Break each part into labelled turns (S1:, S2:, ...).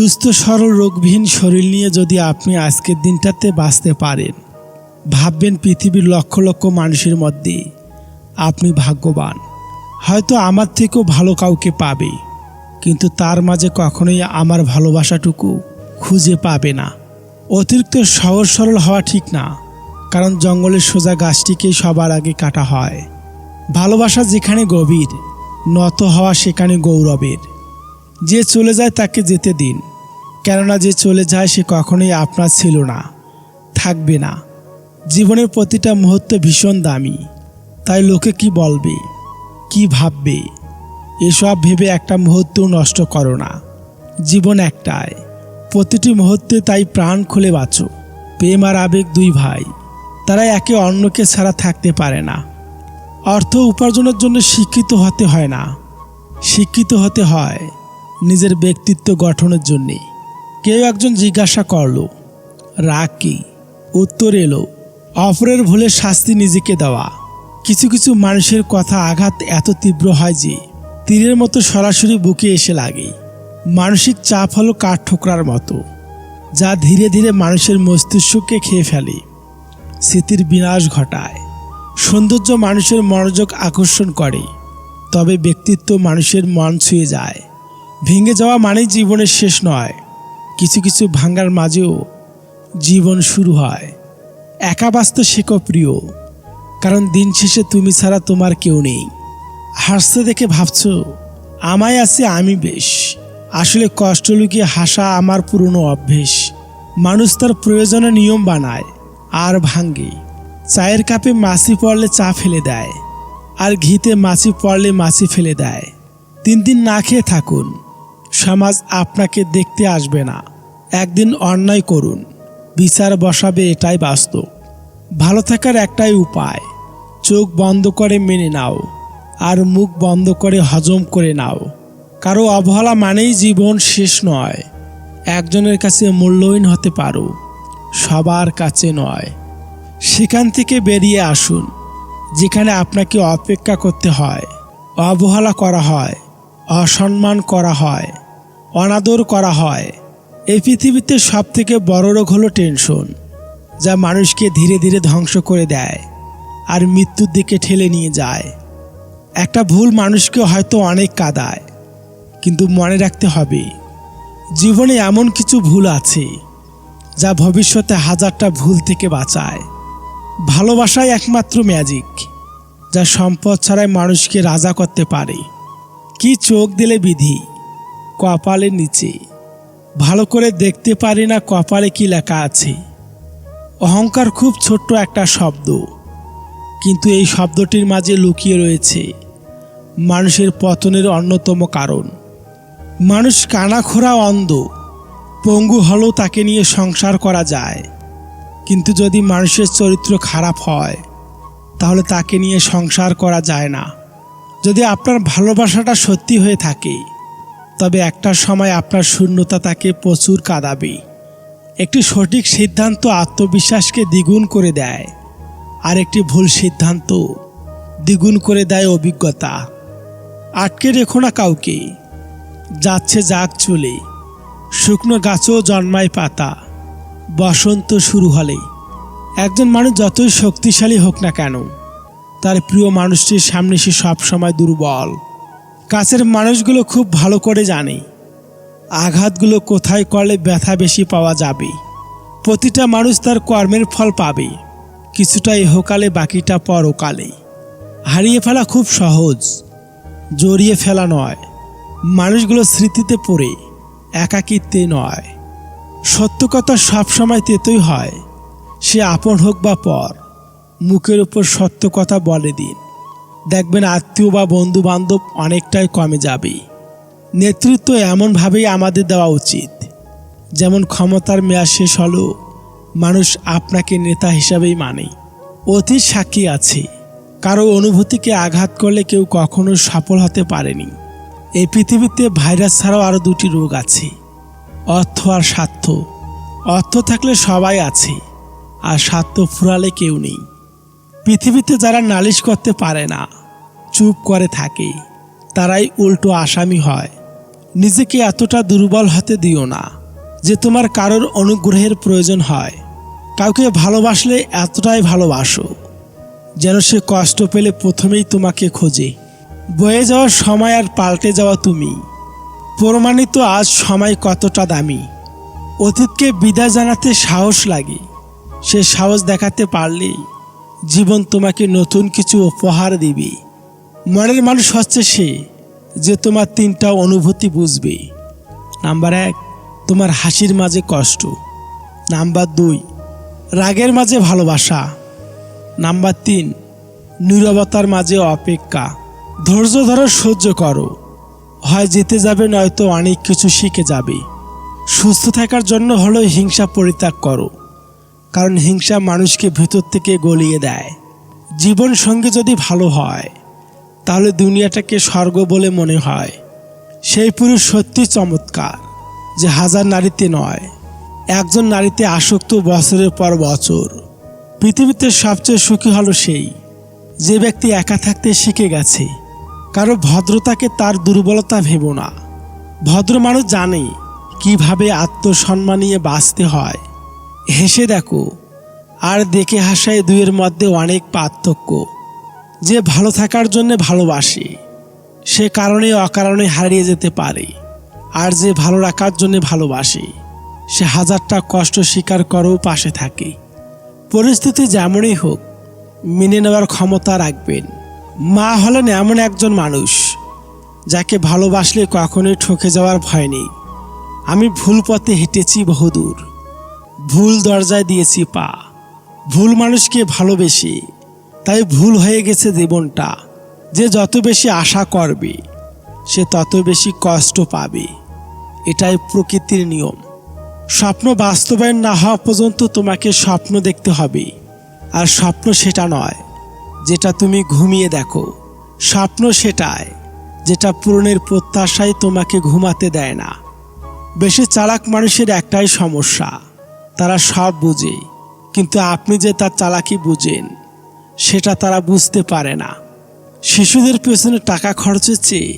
S1: সুস্থ, সরল, রোগবিহীন শরীর নিয়ে যদি আপনি আজকের দিনটাতে বাঁচতে পারেন, ভাববেন পৃথিবীর লক্ষ লক্ষ মানুষের মধ্যে আপনি ভাগ্যবান। হয়তো আমার থেকেও ভালো কাউকে পাবে, কিন্তু তার মাঝে কখনোই আমার ভালোবাসাটুকু খুঁজে পাবে না। অতিরিক্ত সহজ, সরল হওয়া ঠিক না, কারণ জঙ্গলের সোজা গাছটিকেই সবার আগে কাটা হয়। ভালোবাসা যেখানে গভীর, নত হওয়া সেখানে গৌরবের। যে চলে যায় তাকে যেতে দিন। কেননা যে চলে যায় সে কখনোই আপনার ছিল না, থাকবে না। জীবনের প্রতিটা মুহূর্ত ভীষণ দামি। তাই লোকে কি বলবে? কি ভাববে? এসব ভেবে একটা মুহূর্তও নষ্ট করো না। জীবন একটাই। প্রতিটি মুহূর্তে তাই প্রাণ খুলে বাঁচো। প্রেম আর আবেগ দুই ভাই। তারা একে অন্যকে ছাড়া থাকতে পারে না। অর্থ উপার্জনের জন্য শিক্ষিত হতে হয় না। শিক্ষিত হতে হয়। নিজের ব্যক্তিত্ব গঠনের জন্যে। কেউ একজন জিজ্ঞাসা করল, রাগ কি? উত্তর এলো, অপরের ভুলে শাস্তি নিজেকে দেওয়া। কিছু কিছু মানুষের কথা আঘাত এত তীব্র হয় যে, তীরের মতো সরাসরি বুকে এসে লাগে। মানসিক চাপ হলো কাঠ ঠোকরার মতো, যা ধীরে ধীরে মানুষের মস্তিষ্ককে খেয়ে ফেলে। স্মৃতির বিনাশ ঘটায়। সৌন্দর্য মানুষের মনোযোগ আকর্ষণ করে, তবে ব্যক্তিত্ব মানুষের মন ছুঁয়ে যায়। ভেঙে যাওয়া মানেই জীবনের শেষ নয়। কিছু কিছু ভাঙ্গার মাঝেও জীবন শুরু হয়। একা বাঁচতে শেখো প্রিয়, কারণ দিন শেষে তুমি ছাড়া তোমার কেউ নেই। হাসতে দেখে ভাবছ, আমায় আছে আমি বেশ। আসলে কষ্ট লুকিয়ে হাসা আমার পুরনো অভ্যেস। মানুষ তার প্রয়োজনে নিয়ম বানায়, আর ভাঙ্গে চায়ের কাপে মাছি পড়লে চা ফেলে দেয়, আর ঘিতে মাছি পড়লে মাছি ফেলে দেয়। তিন দিন না খেয়ে থাকুন সমাজ আপনাকে দেখতে আসবে না। একদিন অন্যায় করুন। বিচার বসাবে এটাই বাস্তব। ভালো থাকার একটাই উপায়, চোখ বন্ধ করে মেনে নাও আর মুখ বন্ধ করে হজম করে নাও। কারও অবহেলা মানেই জীবন শেষ নয়। একজনের কাছে মূল্যহীন হতে পারো, সবার কাছে নয়। সেখান থেকে বেরিয়ে আসুন, যেখানে আপনাকে অপেক্ষা করতে হয়। অবহেলা করা হয়, অসম্মান করা হয়। অনাদর করা হয়। এই পৃথিবীতে সব থেকে বড় রোগ হলো টেনশন, যা মানুষকে ধীরে ধীরে ধ্বংস করে দেয় আর মৃত্যুর দিকে ঠেলে নিয়ে যায়। একটা ভুল মানুষকে হয়তো অনেক কাদায়, কিন্তু মনে রাখতে হবে, জীবনে এমন কিছু ভুল আছে, যা ভবিষ্যতে হাজারটা ভুল থেকে বাঁচায়। ভালোবাসাই একমাত্র ম্যাজিক যা সম্পদ ছাড়াই মানুষকে রাজা করতে পারে। কি চোখ দিলে বিধি কপালের নিচে। ভালো করে দেখতে পারি না কপালে কি লেখা আছে। অহংকার খুব ছোট্ট একটা শব্দ। কিন্তু এই শব্দটির মাঝে লুকিয়ে রয়েছে মানুষের পতনের অন্যতম কারণ। মানুষ কানাখোরা অন্ধ, পঙ্গু হলেও তাকে নিয়ে সংসার করা যায়। কিন্তু যদি মানুষের চরিত্র খারাপ হয়, তাহলে তাকে নিয়ে সংসার করা যায় না। যদি আপনার ভালোবাসাটা সত্যি হয়ে থাকে তবে একটা সময় আপনার শূন্যতা তাকে প্রচুর কাঁদাবে। একটি সঠিক সিদ্ধান্ত আত্মবিশ্বাসকে দ্বিগুণ করে দেয় আর একটি ভুল সিদ্ধান্ত দ্বিগুণ করে দেয় অভিজ্ঞতা। আটকে রেখো না কাউকে, যাচ্ছে যাক চলে। শুকনো গাছও জন্মায় পাতা, বসন্ত শুরু হলে। একজন মানুষ যতই শক্তিশালী হোক না কেন, তার প্রিয় মানুষটির সামনে সে সবসময় দুর্বল। কাছের মানুষগুলো খুব ভালো করে জানে। আঘাতগুলো কোথায় করলে ব্যথা বেশি পাওয়া যাবে। প্রতিটা মানুষ তার কর্মের ফল পাবে। কিছুটা ইহকালে বাকিটা পরকালে। হারিয়ে ফেলা খুব সহজ। জড়িয়ে ফেলা নয়। মানুষগুলো স্মৃতিতে পড়ে, একাকিত্বে নয়। সত্য কথা সবসময় তেতই হয়। সে আপন হোক বা পর, মুখের উপর সত্য কথা বলে দিন। দেখবেন আত্মীয় বা বন্ধু বান্ধব অনেকটাই কমে যাবে। নেতৃত্ব এমনভাবেই আমাদের দেওয়া উচিত। যেমন ক্ষমতার মেয়াদ শেষ হলো মানুষ আপনাকে নেতা হিসাবেই মানে। অতীত সাক্ষী আছে। কারও অনুভূতিকে আঘাত করলে কেউ কখনো সফল হতে পারেনি। এই পৃথিবীতে ভাইরাস ছাড়াও আরও দুটি রোগ আছে। অর্থ আর স্বার্থ। অর্থ থাকলে সবাই আছে। আর স্বার্থ ফুরালে কেউ নেই। পৃথিবীতে যারা নালিশ করতে পারে না, চুপ করে থাকে। তারাই উল্টো আসামি হয়। নিজেকে এতটা দুর্বল হতে দিও না যে তোমার কারোর অনুগ্রহের প্রয়োজন হয়। কাউকে ভালোবাসলে এতটাই ভালোবাসো, যেন সে কষ্ট পেলে প্রথমেই তোমাকে খোঁজে। বয়ে যাওয়ার সময় আর পাল্টে যাওয়া তুমি। প্রমাণিত আজ সময় কতটা দামি। অতীতকে বিদায় জানাতে সাহস লাগে। সে সাহস দেখাতে পারলেই জীবন তোমাকে নতুন কিছু উপহার দিবে। মনের মানুষ হচ্ছে সে যে তোমার তিনটা অনুভূতি বুঝবে। নাম্বার এক, তোমার হাসির মাঝে কষ্ট। নাম্বার দুই, রাগের মাঝে ভালোবাসা। নাম্বার তিন, নীরবতার মাঝে অপেক্ষা। ধৈর্য ধরো, সহ্য করো। হয় জিতে যাবে, নয়তো অনেক কিছু শিখে যাবে। সুস্থ থাকার জন্য হলো হিংসা পরিত্যাগ করো। কারণ হিংসা মানুষকে ভেতর থেকে গলিয়ে দেয়। জীবন সঙ্গে যদি ভালো হয়, তাহলে দুনিয়াটাকে স্বর্গ বলে মনে হয়। সেই পুরুষ সত্যি চমৎকার, যে হাজার নারীতে নয়, একজন নারীতে আসক্ত বছরের পর বছর। পৃথিবীতে সবচেয়ে সুখী হলো সেই, যে ব্যক্তি একা থাকতে শিখে গেছে। কারও ভদ্রতাকে তার দুর্বলতা ভেব না। ভদ্র মানুষ জানে কীভাবে আত্মসম্মান নিয়ে বাঁচতে হয়। হেসে দেখো, আর দেখে হাসায় দুইয়ের মধ্যে অনেক পার্থক্য। যে ভালো থাকার জন্য ভালোবাসে, সে কারণে অকারণে হারিয়ে যেতে পারে। আর যে ভালো রাখার জন্য ভালোবাসে, সে হাজারটা কষ্ট স্বীকার করেও পাশে থাকে। পরিস্থিতি যেমনই হোক, মেনে নেওয়ার ক্ষমতা রাখবেন। মা হলেন এমন একজন মানুষ, যাকে ভালোবাসলে কখনোই ঠকে যাওয়ার ভয় নেই। আমি ভুল পথে হেঁটেছি বহুদূর। ভুল দরজায় দিয়েছি পা। ভুল মানুষকে ভালোবেসে। তাই ভুল হয়ে গেছে জীবনটা। যে যত বেশি আশা করবে, সে তত বেশি কষ্ট পাবে। এটাই প্রকৃতির নিয়ম। স্বপ্ন বাস্তবায়ন না হওয়া পর্যন্ত তোমাকে স্বপ্ন দেখতে হবে। আর স্বপ্ন সেটা নয়, যেটা তুমি ঘুমিয়ে দেখো। স্বপ্ন সেটাই, যেটা পূরণের প্রত্যাশায় তোমাকে ঘুমাতে দেয় না। বেশি চালাক মানুষের একটাই সমস্যা। তারা সব বুঝে, কিন্তু আপনি যে তার চালাকি বুঝেন, সেটা তারা বুঝতে পারে না। শিশুদের পেছনে টাকা খরচের চেয়ে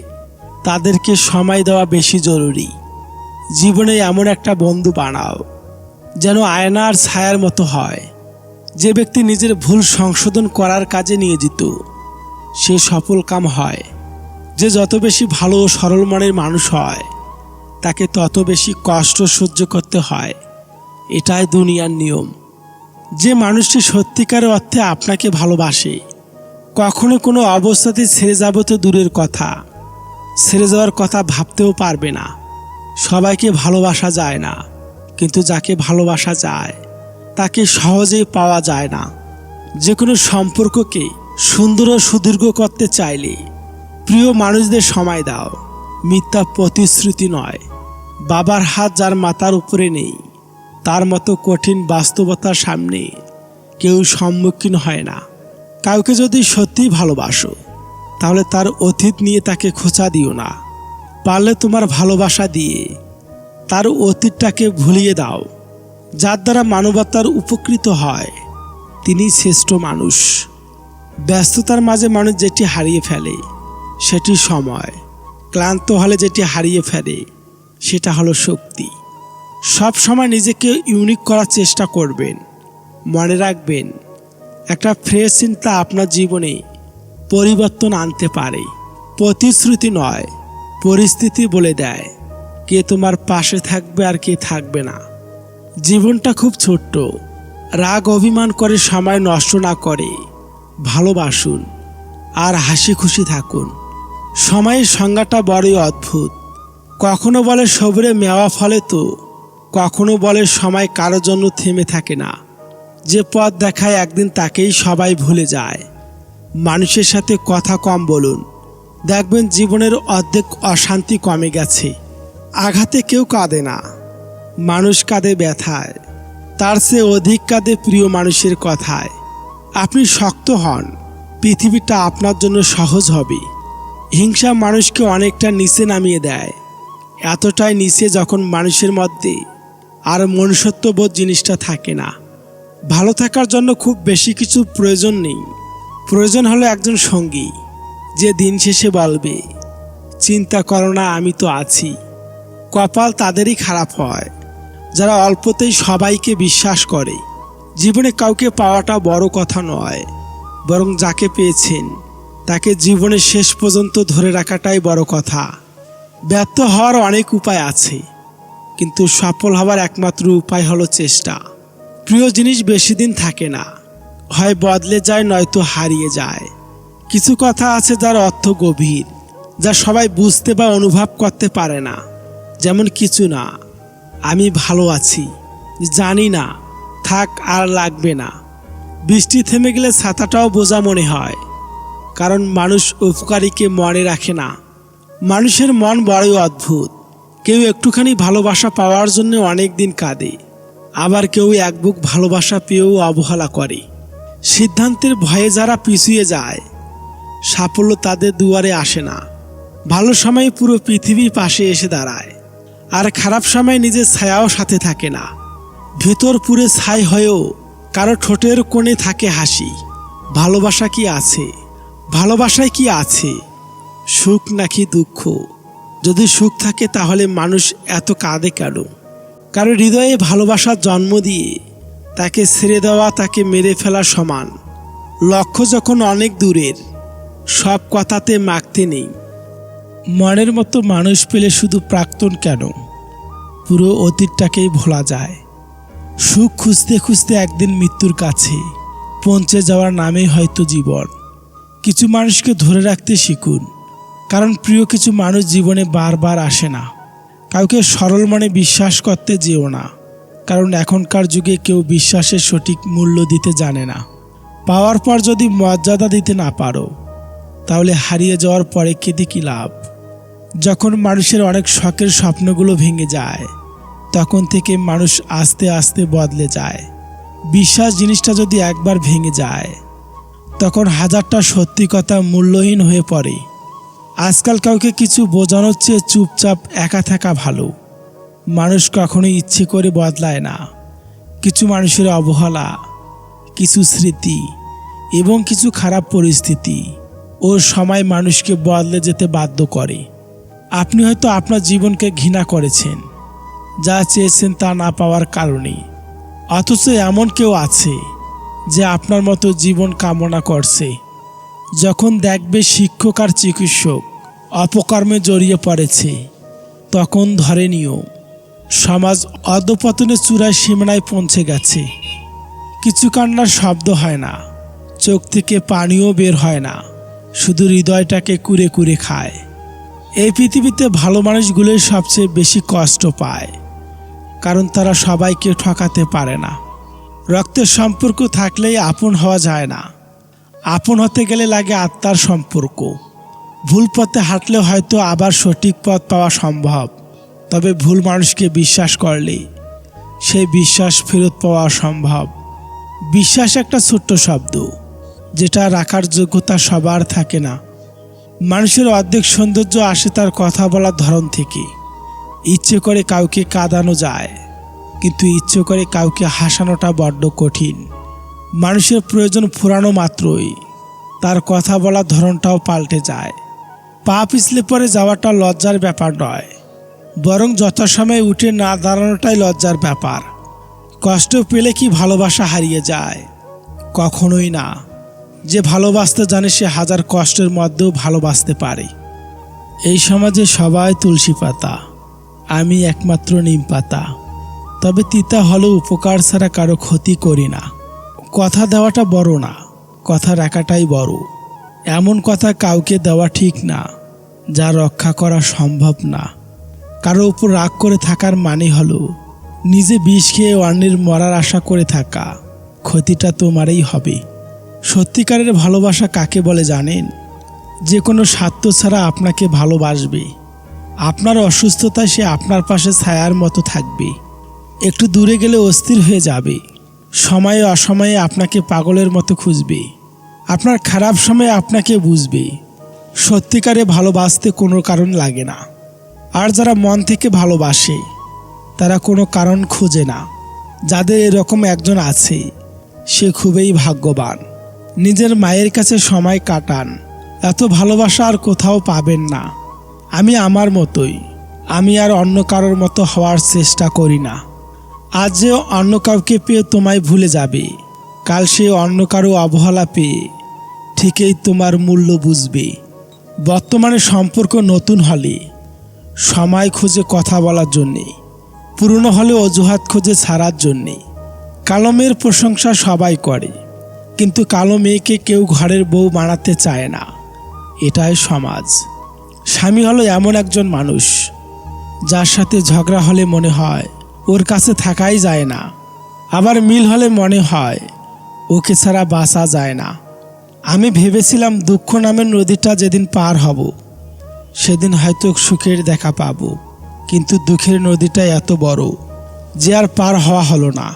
S1: তাদেরকে সময় দেওয়া বেশি জরুরি। জীবনে এমন একটা বন্ধু বানাও, যেন আয়নার ছায়ার মতো হয়। যে ব্যক্তি নিজের ভুল সংশোধন করার কাজে নিয়োজিত, সে সফল কাম হয়। যে যত বেশি ভালো ও সরল মনের মানুষ হয়, তাকে তত বেশি কষ্ট সহ্য করতে হয়। এটাই দুনিয়ার নিয়ম। যে মানুষটি সত্যিকার অর্থে আপনাকে ভালোবাসে, কখনো কোনো অবস্থাতে ছেড়ে যাবে তো দূরের কথা। ছেড়ে যাওয়ার কথা ভাবতেও পারবে না। সবাইকে ভালোবাসা যায় না, কিন্তু যাকে ভালোবাসা যায়, তাকে সহজেই পাওয়া যায় না। যে কোনো সম্পর্ককে সুন্দর ও সুদীর্ঘ করতে চাইলে প্রিয় মানুষদের সময় দাও। মিথ্যা প্রতিশ্রুতি নয়। বাবার হাত যার মাথার উপরে নেই। তার মতো কঠিন বাস্তবতার সামনে কেউ সম্মুখীন হয় না। কাউকে যদি সত্যিই ভালোবাসো, তাহলে তার অতীত নিয়ে তাকে খোঁচা দিও না। পারলে তোমার ভালোবাসা দিয়ে তার অতীতটাকে ভুলিয়ে দাও। যার দ্বারা মানবতার উপকৃত হয়, তিনি শ্রেষ্ঠ মানুষ। ব্যস্ততার মাঝে মানুষ যেটি হারিয়ে ফেলে, সেটি সময়। ক্লান্ত হলে যেটি হারিয়ে ফেলে, সেটা হলো শক্তি। সব সময় নিজেকে ইউনিক করার চেষ্টা করবেন। মনে রাখবেন, একটা ফ্রেশ চিন্তা আপনার জীবনে পরিবর্তন আনতে পারে। প্রতিশ্রুতি নয়, পরিস্থিতি বলে দেয়, কে তোমার পাশে থাকবে আর কে থাকবে না। জীবনটা খুব ছোট্ট, রাগ অভিমান করে সময় নষ্ট না করে। ভালোবাসুন আর হাসি খুশি থাকুন। সময়ের সংজ্ঞাটা বড়ই অদ্ভুত। কখনো বলে সবরে মেওয়া ফলে তো কখনো বলে সময় কারও জন্য থেমে থাকে না। যে পথ দেখায় একদিন তাকেই সবাই ভুলে যায়। মানুষের সাথে কথা কম বলুন। দেখবেন জীবনের অর্ধেক অশান্তি কমে গেছে। আঘাতে কেউ কাঁদে না। মানুষ কাঁদে ব্যথায়। তার সে অধিক কাঁদে প্রিয় মানুষের কথায়। আপনি শক্ত হন। পৃথিবীটা আপনার জন্য সহজ হবে। হিংসা মানুষকে অনেকটা নিচে নামিয়ে দেয়। এতটাই নিচে যখন মানুষের মধ্যে আর মনুষ্যত্ববোধ জিনিসটা থাকে না। ভালো থাকার জন্য খুব বেশি কিছু প্রয়োজন নেই। প্রয়োজন হলো একজন সঙ্গী, যে দিন শেষে বলবে, চিন্তা করো না, আমি তো আছি। কপাল তাদেরই খারাপ হয়। যারা অল্পতেই সবাইকে বিশ্বাস করে, জীবনে কাউকে পাওয়াটা বড় কথা নয়, বরং যাকে পেয়েছেন, তাকে জীবনের শেষ পর্যন্ত ধরে রাখাটাই বড় কথা। ব্যর্থ হওয়ার অনেক উপায় আছে। কিন্তু সফল হওয়ার একমাত্র উপায় হলো চেষ্টা। প্রিয় জিনিস বেশি দিন থাকে না। হয় বদলে যায়, নয়তো হারিয়ে যায়। কিছু কথা আছে যার অর্থ গভীর, যা সবাই বুঝতে বা অনুভব করতে পারে না। যেমন, কিছু না, আমি ভালো আছি, জানি না, থাক আর লাগবে না। বৃষ্টি থেমে গেলে ছাতাটাও বোঝা মনে হয়, কারণ মানুষ উপকারীকে মনে রাখে না। মানুষের মন বড়ই অদ্ভুত। কেউ একটুখানি ভালোবাসা পাওয়ার জন্য অনেক দিন কাঁদে। আবার কেউ এক বুক ভালোবাসা পেয়েও অবহেলা করে। সিদ্ধান্তের ভয়ে যারা পিছিয়ে যায়, সাফল্য তাদের দুয়ারে আসে না। ভালো সময়ে পুরো পৃথিবীর পাশে এসে দাঁড়ায়। আর খারাপ সময় নিজের ছায়াও সাথে থাকে না। ভেতর পুরে ছাই হয়েও কারও ঠোঁটের কোণে থাকে হাসি। ভালোবাসা কি আছে? ভালোবাসায় কি আছে? সুখ নাকি দুঃখ? যদি সুখ থাকে, তাহলে মানুষ এত কাঁদে কেন? কারও হৃদয়ে ভালোবাসার জন্ম দিয়ে তাকে ছেড়ে দেওয়া, তাকে মেরে ফেলা সমান। লক্ষ্য যখন অনেক দূরের, সব কথাতে মাখতে নেই। মনের মতো মানুষ পেলে শুধু প্রাক্তন কেন? পুরো অতীতটাকেই ভোলা যায়। সুখ খুঁজতে খুঁজতে একদিন মৃত্যুর কাছে পৌঁছে যাওয়ার নামে হয়তো জীবন। কিছু মানুষকে ধরে রাখতে শিখুন। কারণ প্রিয় কিছু মানুষ জীবনে বারবার আসে না। কাউকে সরল মনে বিশ্বাস করতে যেও না। কারণ এখনকার যুগে কেউ বিশ্বাসের সঠিক মূল্য দিতে জানে না। পাওয়ার পর যদি মর্যাদা দিতে না পারো, তাহলে হারিয়ে যাওয়ার পরে কেঁদে কি লাভ? যখন মানুষের অনেক শখের স্বপ্নগুলো ভেঙে যায়, তখন থেকে মানুষ আস্তে আস্তে বদলে যায়। বিশ্বাস জিনিসটা যদি একবার ভেঙে যায়, তখন হাজারটা সত্যি কথা মূল্যহীন হয়ে পড়ে। আজকাল কাউকে কিছু বোঝানোর চেয়ে চুপচাপ একা থাকা ভালো। মানুষ কখনোই ইচ্ছে করে বদলায় না। কিছু মানুষের অবহেলা, কিছু স্মৃতি এবং কিছু খারাপ পরিস্থিতি ও সময় মানুষকে বদলে যেতে বাধ্য করে। আপনি হয়তো আপনার জীবনকে ঘৃণা করেছেন, যা চেয়েছেন তা না পাওয়ার কারণে। অথচ এমন কেউ আছে, যে আপনার মতো জীবন কামনা করছে। যখন দেখবে শিক্ষক আর চিকিৎসক অপকর্মে জড়িয়ে পড়েছে, তখন ধরে নিও, সমাজ অধপতনের চূড়ায় সীমানায় পৌঁছে গেছে। কিছু কান্নার শব্দ হয় না, চোখ থেকে পানিও বের হয় না, শুধু হৃদয়টাকে কুরে কুরে খায়। এই পৃথিবীতে ভালো মানুষগুলোই সবচেয়ে বেশি কষ্ট পায়, কারণ তারা সবাইকে ঠকাতে পারে না। রক্তের সম্পর্ক থাকলেই আপন হওয়া যায় না। আপন হতে গেলে লাগে আত্মার সম্পর্ক। ভুল পথে হাঁটলে হয়তো আবার সঠিক পথ পাওয়া সম্ভব, তবে ভুল মানুষকে বিশ্বাস করলে সেই বিশ্বাস ফেরত পাওয়া সম্ভব। বিশ্বাস একটা ছোট্ট শব্দ, যেটা রাখার যোগ্যতা সবার থাকে না। মানুষের অর্ধেক সৌন্দর্য আসে তার কথা বলার ধরন থেকে। ইচ্ছে করে কাউকে কাঁদানো যায়, কিন্তু ইচ্ছে করে কাউকে হাসানোটা বড্ড কঠিন। মানুষের প্রয়োজন ফুরানো মাত্রই। তার কথা বলার ধরনটাও পাল্টে যায়। পা পিছলে পরে যাওয়াটা লজ্জার ব্যাপার নয়। বরং যথাসময়ে উঠে না দাঁড়ানোটাই লজ্জার ব্যাপার। কষ্ট পেলে কি ভালোবাসা হারিয়ে যায়? কখনোই না। যে ভালোবাসতে জানে সে হাজার কষ্টের মধ্যেও ভালোবাসতে পারে। এই সমাজে সবাই তুলসী পাতা। আমি একমাত্র নিম পাতা। তবে তিতা হলেও উপকার ছাড়া কারও ক্ষতি করি না। কথা দেওয়াটা বড় না, কথা রাখাটাই বড়। এমন কথা কাউকে দেওয়া ঠিক না, যা রক্ষা করা সম্ভব না। কারও উপর রাগ করে থাকার মানে হলো, নিজে বিষ খেয়ে অন্যের মরার আশা করে থাকা। ক্ষতিটা তোমারই হবে। সত্যিকারের ভালোবাসা কাকে বলে জানেন? যে কোনো স্বার্থ ছাড়া আপনাকে ভালোবাসবে। আপনার অসুস্থতায় সে আপনার পাশে ছায়ার মতো থাকবে। একটু দূরে গেলে অস্থির হয়ে যাবে। সময়ে অসময়ে আপনাকে পাগলের মতো খুঁজবে। আপনার খারাপ সময়ে আপনাকে বুঝবে। সত্যিকারে ভালোবাসতে কোনো কারণ লাগে না। আর যারা মন থেকে ভালোবাসে, তারা কোনো কারণ খোঁজে না। যাদের এরকম একজন আছে, সে খুবই ভাগ্যবান। নিজের মায়ের কাছে সময় কাটান। এত ভালোবাসা আর কোথাও পাবেন না। আমি আমার মতোই। আমি আর অন্য কারোর মতো হওয়ার চেষ্টা করি না। আজ যে অন্য কাউকে পেয়ে তোমায় ভুলে যাবে। কাল সে অন্য কারও অবহেলা পেয়ে ঠিকই তোমার মূল্য বুঝবে। বর্তমানে সম্পর্ক নতুন হলে, সময় খুঁজে কথা বলার জন্যে, পুরনো হলে অজুহাত খুঁজে ছাড়ার জন্যে। কালো মেয়ের প্রশংসা সবাই করে, কিন্তু কালো মেয়েকে কেউ ঘরের বউ বানাতে চায় না। এটাই সমাজ। স্বামী হলো এমন একজন মানুষ, যার সাথে ঝগড়া হলে মনে হয় ওর কাছে থাকাই যায় না। আবার মিল হলে মনে হয়, ওকে ছাড়া বাঁচা যায় না। আমি ভেবেছিলাম দুঃখ নামের নদীটা যেদিন পার হব, সেদিন হয়তো সুখের দেখা পাব। কিন্তু দুঃখের নদীটা এত বড়, যে আর পার হওয়া হলো না।